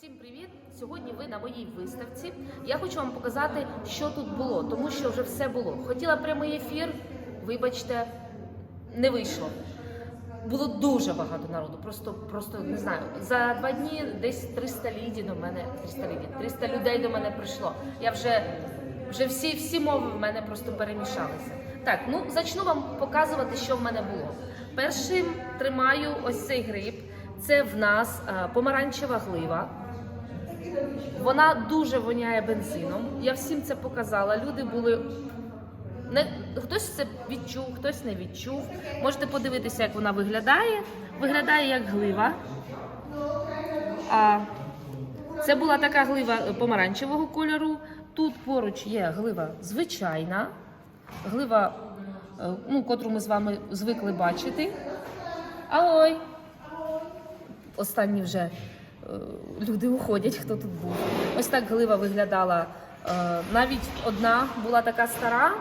Всім привіт! Сьогодні ви на моїй виставці. Я хочу вам показати, що тут було, тому що вже все було. Хотіла прямий ефір, вибачте, не вийшло. Було дуже багато народу. Просто, просто не знаю. За два дні десь 300 ліді до мене 300 ліді, 300 людей до мене прийшло. Я вже, вже всі, всі мови в мене просто перемішалися. Так, ну зачну вам показувати, що в мене було. Першим тримаю ось цей гриб. Це в нас е, помаранчева глива. Вона дуже воняє бензином. Я всім це показала. Люди були. Не, хтось це відчув, хтось не відчув. Можете подивитися, як вона виглядає. Виглядає як глива. А, це була така глива помаранчевого кольору. Тут поруч є глива звичайна, глива, е, ну, котру ми з вами звикли бачити. А ой, останні вже е, люди уходять, хто тут був. Ось так глива виглядала. Е, Навіть одна була така стара,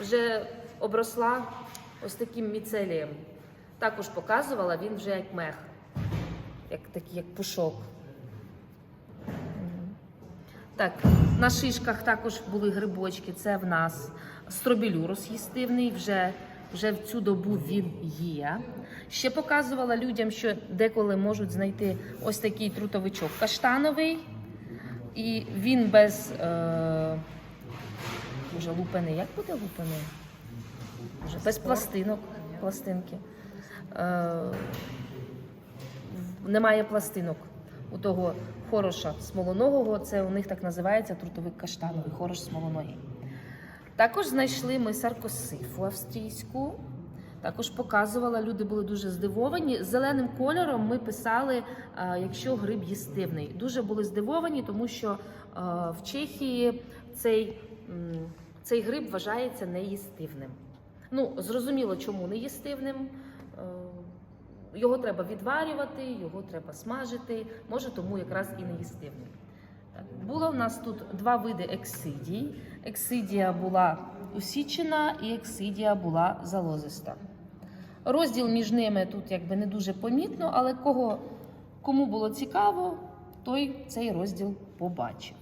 вже обросла ось таким міцелієм. Також показувала, він вже як мех, як такий, як пушок. Так, на шишках також були грибочки. Це в нас стробілюрус їстивний, вже, вже в цю добу він є. Ще показувала людям, що деколи можуть знайти ось такий трутовичок каштановий, і він без е, може, лупини. Як буде лупини? Може, без пластинок, пластинки. Е, немає пластинок у того хороша смолоногого. Це у них так називається трутовик каштановий, хорош смолоногий. Також знайшли ми саркосифу австрійську. Також показувала, люди були дуже здивовані. Зеленим кольором ми писали, якщо гриб їстивний. Дуже були здивовані, тому що в Чехії цей, цей гриб вважається неїстивним. Ну, зрозуміло, чому неїстивним. Е, Його треба відварювати, його треба смажити, може тому якраз і неїстивний. Було в нас тут два види ексидій. Ексидія була усічена і ексидія була залозиста. Розділ між ними тут якби не дуже помітно, але кого, кому було цікаво, той цей розділ побачив.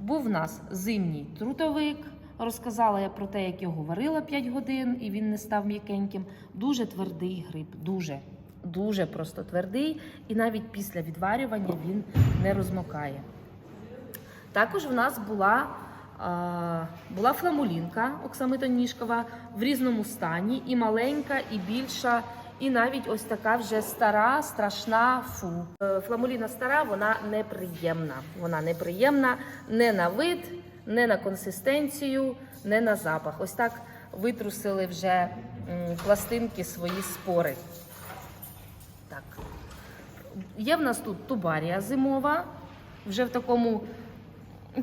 Був в нас зимній трутовик. Розказала я про те, як його варила 5 годин, і він не став м'якеньким. Дуже твердий гриб, дуже, дуже просто твердий, і навіть після відварювання він не розмокає. Також в нас була, була фламулінка оксамитоніжкова в різному стані, і маленька, і більша, і навіть ось така вже стара, страшна фу. Е, Фламуліна стара, вона неприємна. Вона неприємна не на вид, не на консистенцію, не на запах. Ось так витрусили вже пластинки свої спори. Так. Є в нас тут тубарія зимова, вже в такому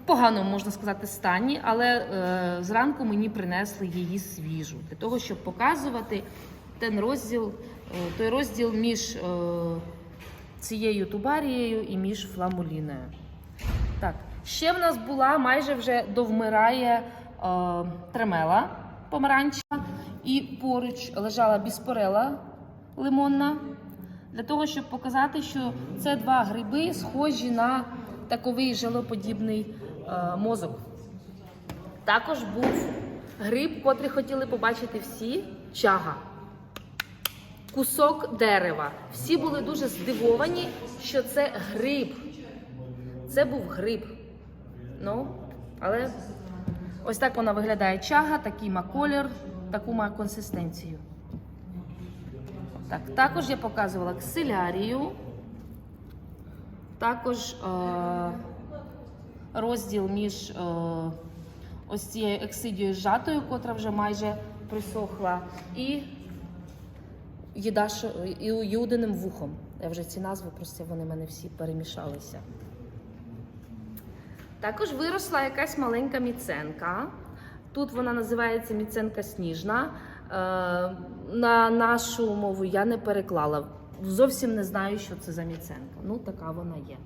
поганому, можна сказати, стані, але е, зранку мені принесли її свіжу. Для того, щоб показувати ten розділ, е, той розділ між е, цією тубарією і між фламуліною. Так, ще в нас була майже вже довмирає е, тремела помаранчева, і поруч лежала біспорела лимонна, для того, щоб показати, що це два гриби схожі на таковий желоподібний е, мозок. Також був гриб, котрий хотіли побачити всі чага. Кусок дерева. Всі були дуже здивовані, що це гриб. Це був гриб. Ну, але ось так вона виглядає чага, такий ма колір, таку має консистенцію. Так, також я показувала ксилярію. Також е, розділ між е, ось цією ексидією зжатою, котра вже майже присохла, і їдаш, і юдиним вухом. Я вже ці назви просто вони в мене всі перемішалися. Також виросла якась маленька міценка. Тут вона називається міценка сніжна. Е, на нашу мову я не переклала. Зовсім не знаю, що це за міценка. Ну, така вона є.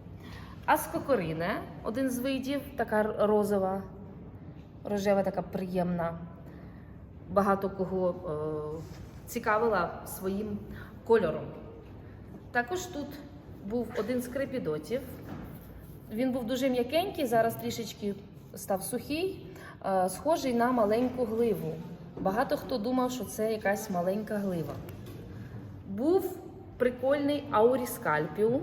Аскокорине, один з видів, така розова, рожева, така приємна. Багато кого е, цікавила своїм кольором. Також тут був один з крепідотів. Він був дуже м'якенький, зараз трішечки став сухий, е, схожий на маленьку гливу. Багато хто думав, що це якась маленька глива. Був прикольний ауріскальпіум,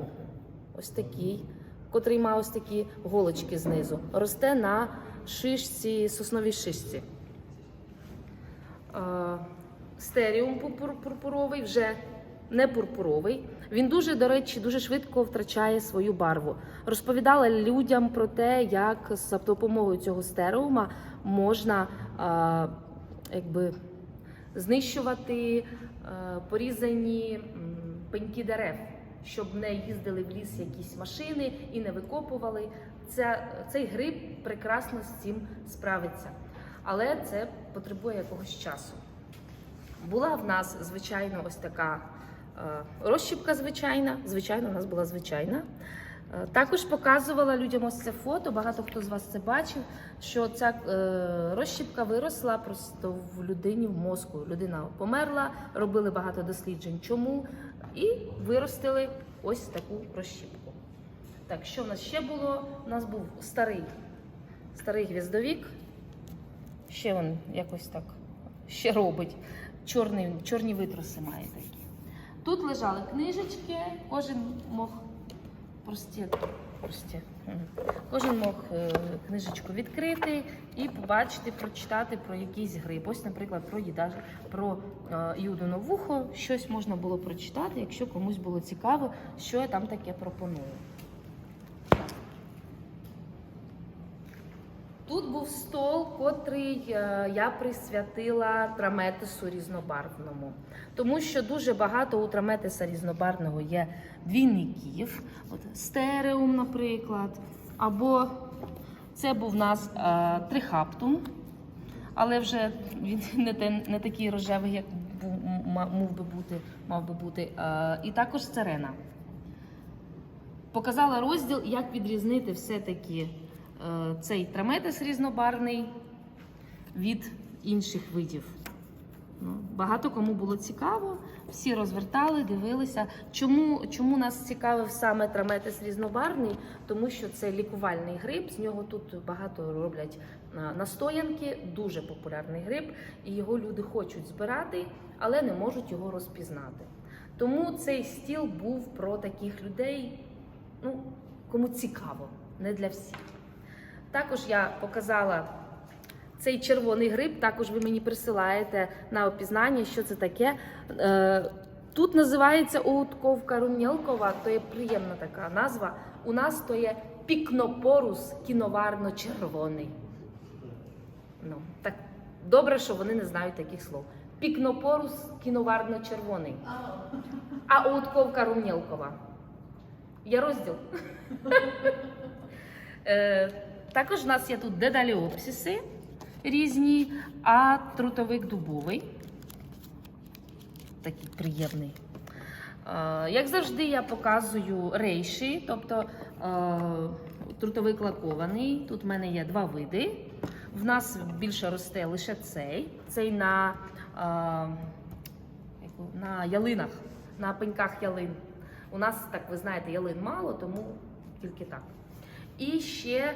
ось такий, котрий мав ось такі голочки знизу. Росте на шишці, сосновій шишці. Стеріум пурпуровий вже не пурпуровий. Він дуже, до речі, дуже швидко втрачає свою барву. Розповідала людям про те, як за допомогою цього стереума можна е, якби, знищувати е, порізані пеньки дерев, щоб не їздили в ліс якісь машини і не викопували. Ця, цей гриб прекрасно з цим справиться, але це потребує якогось часу. Була в нас, звичайно, ось така е, розщіпка звичайна. Звичайно, у нас була звичайна. Е, Також показувала людям ось це фото. Багато хто з вас це бачив, що ця е, розщіпка виросла просто в людині в мозку. Людина померла, робили багато досліджень. Чому? І виростили ось таку розщіпку. Так, що в нас ще було? У нас був старий, старий гвіздовік. Ще він якось так ще робить. Чорний, чорні витруси має такі. Тут лежали книжечки, кожен мог прості, прості. Кожен мог е, книжечку відкрити і побачити, прочитати про якийсь гриб. Ось, наприклад, про їда, про е, Юдино вухо. Щось можна було прочитати, якщо комусь було цікаво, що я там таке пропоную. Тут стол, котрий е, я присвятила траметису різнобарвному, тому що дуже багато у траметиса різнобарвного є двійників, от стереум, наприклад, або це був у нас е, трихаптум, але вже він не, не такий рожевий, як мав би бути, мав би бути. Е, і також церена. Показала розділ, як відрізнити все-таки цей траметис різнобарний від інших видів. Ну, багато кому було цікаво, всі розвертали, дивилися. Чому, чому нас цікавив саме траметис різнобарний? Тому що це лікувальний гриб, з нього тут багато роблять настоянки, дуже популярний гриб, і його люди хочуть збирати, але не можуть його розпізнати. Тому цей стіл був про таких людей, ну, кому цікаво, не для всіх. Також я показала цей червоний гриб, також ви мені присилаєте на опізнання, що це таке. Е, Тут називається Утковка Рум'ялкова, то є приємна така назва. У нас то є пікнопорус кіноварно-червоний. Ну, так добре, що вони не знають таких слов. Пікнопорус кіноварно-червоний. А Утковка Рум'ялкова. Є розділ. Також в нас є тут дедаліопсиси різні, а трутовик дубовий. Такий приємний. Е, Як завжди, я показую рейші, тобто е, трутовик лакований. Тут в мене є два види. В нас більше росте лише цей. Цей на, е, на ялинах, на пеньках ялин. У нас, так ви знаєте, ялин мало, тому тільки так. І ще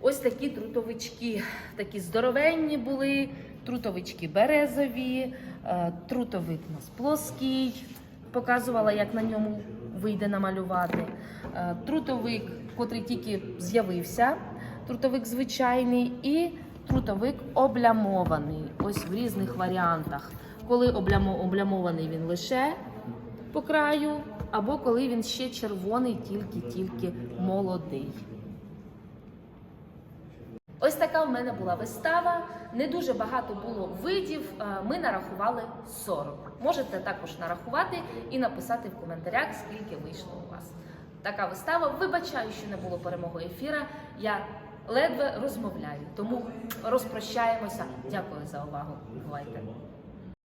ось такі трутовички, такі здоровенні були, трутовички березові, е, трутовик у нас плоский. Показувала, як на ньому вийде намалювати. Е, Трутовик, котрий тільки з'явився, трутовик звичайний, і трутовик облямований. Ось в різних варіантах. Коли облямований він лише по краю, або коли він ще червоний, тільки-тільки молодий. Ось така в мене була вистава. Не дуже багато було видів. е, Ми нарахували 40. Можете також нарахувати і написати в коментарях, скільки вийшло у вас. Така вистава. Вибачаю, що не було перемоги ефіра. Я ледве розмовляю, тому розпрощаємося. Дякую за увагу. Бувайте.